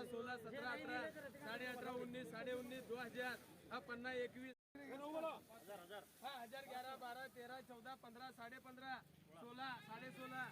पंधरा सोळा सतरा अठरा साडे अठरा उन्नीस साडे उन्नीस दो हजार. हा पन्ना एकवीस. हा हजार ग्यारा बारा तेरा चौदा पंधरा साडे पंधरा सोळा साडे सोळा.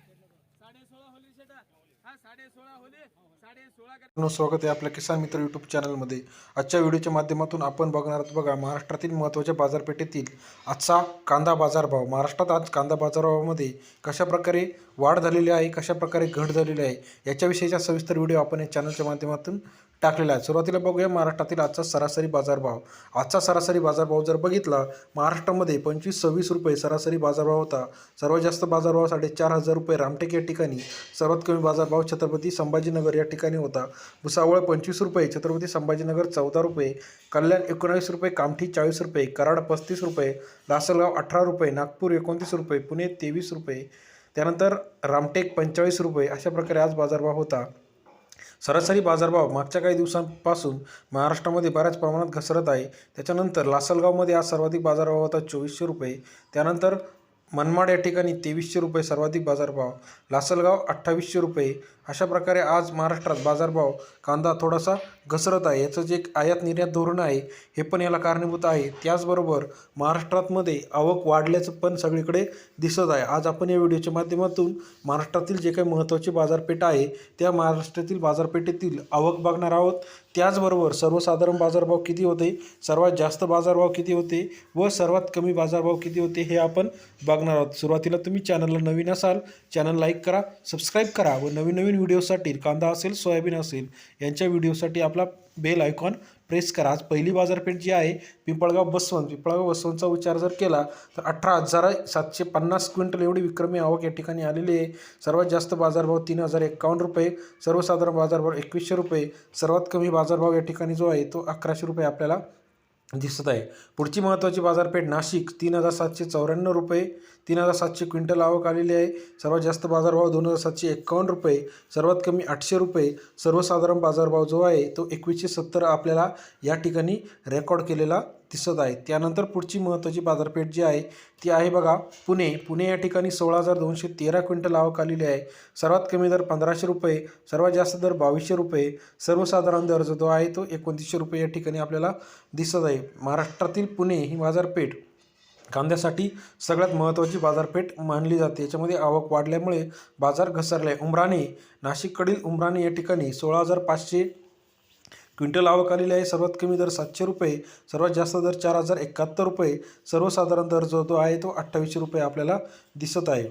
साडे सोळा होली शेटा. हा साडे सोळा होली. साडे सोळा स्वागत आहे आपल्या किसान मित्र यूट्यूब चॅनलमध्ये आजच्या व्हिडिओच्या माध्यमातून आपण बघणार आहोत बघा महाराष्ट्रातील महत्त्वाच्या बाजारपेठेतील आजचा कांदा बाजारभाव. महाराष्ट्रात आज कांदा बाजारभावामध्ये कशाप्रकारे वाढ झालेली आहे कशाप्रकारे घट झालेली आहे याच्याविषयीचा सविस्तर व्हिडिओ आपण या चॅनलच्या माध्यमातून टाकलेला आहे. सुरुवातीला बघूया महाराष्ट्रातील आजचा सरासरी बाजारभाव. आजचा सरासरी बाजारभाव जर बघितला महाराष्ट्रामध्ये पंचवीस सव्वीस रुपये सरासरी बाजारभाव होता. सर्वात जास्त बाजारभाव साडेचार हजार रुपये रामटेक या ठिकाणी. सर्वात कमी बाजारभाव छत्रपती संभाजीनगर या ठिकाणी होता. भुसावळ पंचवीस रुपये छत्रपती संभाजीनगर चौदा रुपये कल्याण एकोणावीस रुपये कामठी चाळीस रुपये कराड पस्तीस रुपये लासलगाव अठरा रुपये नागपूर एकोणतीस रुपये पुणे तेवीस रुपये त्यानंतर रामटेक पंचेचाळीस रुपये अशा प्रकारे आज बाजारभाव होता. सरासरी बाजारभाव मागच्या काही दिवसांपासून महाराष्ट्रामध्ये बऱ्याच प्रमाणात घसरत आहे. त्याच्यानंतर लासलगावमध्ये आज सर्वाधिक बाजारभाव होता चोवीसशे रुपये. त्यानंतर मनमाड या ठिकाणी तेवीसशे रुपये सर्वाधिक बाजारभाव लासलगाव अठ्ठावीसशे रुपये. अशा प्रकारे आज महाराष्ट्रात बाजारभाव कांदा थोडासा घसरत आहे. याचं जे एक आयात निर्यात धोरण आहे. हे पण याला कारणीभूत आहे. त्याचबरोबर महाराष्ट्रातमध्ये आवक वाढल्याचं पण सगळीकडे दिसत आहे. आज आपण या व्हिडिओच्या माध्यमातून महाराष्ट्रातील जे काही महत्त्वाची बाजारपेठ आहे त्या महाराष्ट्रातील बाजारपेठेतील आवक बघणार आहोत. त्याचबरोबर सर्वसाधारण बाजारभाव किती होते? सर्वात जास्त बाजारभाव किती होते? व सर्वात कमी बाजारभाव किती होते? हे आपण बघणार आहोत. सुरुवातीला तुम्ही चॅनलला नवीन असाल चॅनल लाईक करा सबस्क्राईब करा व नवीन नवीन व्हिडिओसाठी कांदा असेल सोयाबीन असेल यांच्या व्हिडिओसाठी आपला बेल आयकॉन प्रेस करा. आज पहिली बाजारपेठ जी आहे पिंपळगाव बसवंत. पिंपळगाव बसवंतचा विचार जर केला तर अठरा हजार सातशे पन्नास क्विंटल एवढी विक्रमी आवक या ठिकाणी आलेली आहे. सर्वात जास्त बाजारभाव तीन हजार एकावन्न रुपये. सर्वसाधारण बाजारभाव एकवीसशे रुपये. सर्वात कमी बाजारभाव या ठिकाणी जो आहे तो अकराशे रुपये आपल्याला दिसत आहे. पुढची महत्त्वाची बाजारपेठ नाशिक. तीन हजार सातशे चौऱ्याण्णव रुपये तीन हजार सातशे क्विंटल आवक आलेली आहे. सर्वात जास्त बाजारभाव दोन हजार सातशे एकावन्न रुपये सर्वात कमी आठशे रुपये. सर्वसाधारण बाजारभाव जो आहे तो एकवीसशे सत्तर आपल्याला या ठिकाणी रेकॉर्ड केलेला दिसत आहे. त्यानंतर पुढची महत्त्वाची बाजारपेठ जी आहे ती आहे बघा पुणे. पुणे या ठिकाणी सोळा हजार दोनशे तेरा क्विंटल आवक आलेली आहे. सर्वात कमी दर पंधराशे रुपये सर्वात जास्त दर बावीसशे रुपये. सर्वसाधारण दर जो आहे तो एकोणतीसशे रुपये या ठिकाणी आपल्याला दिसत आहे. महाराष्ट्रातील पुणे ही बाजारपेठ कांद्यासाठी सगळ्यात महत्त्वाची बाजारपेठ मानली जाते. याच्यामध्ये आवक वाढल्यामुळे बाजार घसरले उमराणे नाशिककडील उमराणे या ठिकाणी सोळा हजार पाचशे क्विंटल आवक आलेली आहे. सर्वात कमी दर सातशे रुपये सर्वात जास्त दर चार हजार एकाहत्तर रुपये. सर्वसाधारण दर जो तो आहे तो अठ्ठावीसशे रुपये आपल्याला दिसत आहे.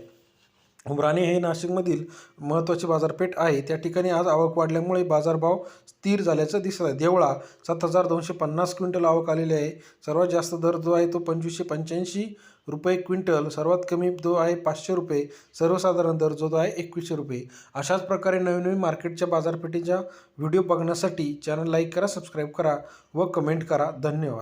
उमराणे हे नाशिकमधील महत्त्वाची बाजारपेठ आहे. त्या ठिकाणी आज आवक वाढल्यामुळे बाजारभाव स्थिर झाल्याचं दिसत आहे. देवळा सात हजार दोनशे पन्नास क्विंटल आवक आलेली आहे. सर्वात जास्त दर जो आहे तो पंचवीसशे पंच्याऐंशी रुपये क्विंटल सर्वात कमी जो आहे पाचशे रुपये सर्वसाधारण दर जो आहे एकवीसशे रुपये. अशाच प्रकारे नवीन नवीन मार्केटच्या बाजारपेठेच्या व्हिडिओ बघण्यासाठी चॅनल लाईक करा सबस्क्राईब करा व कमेंट करा. धन्यवाद.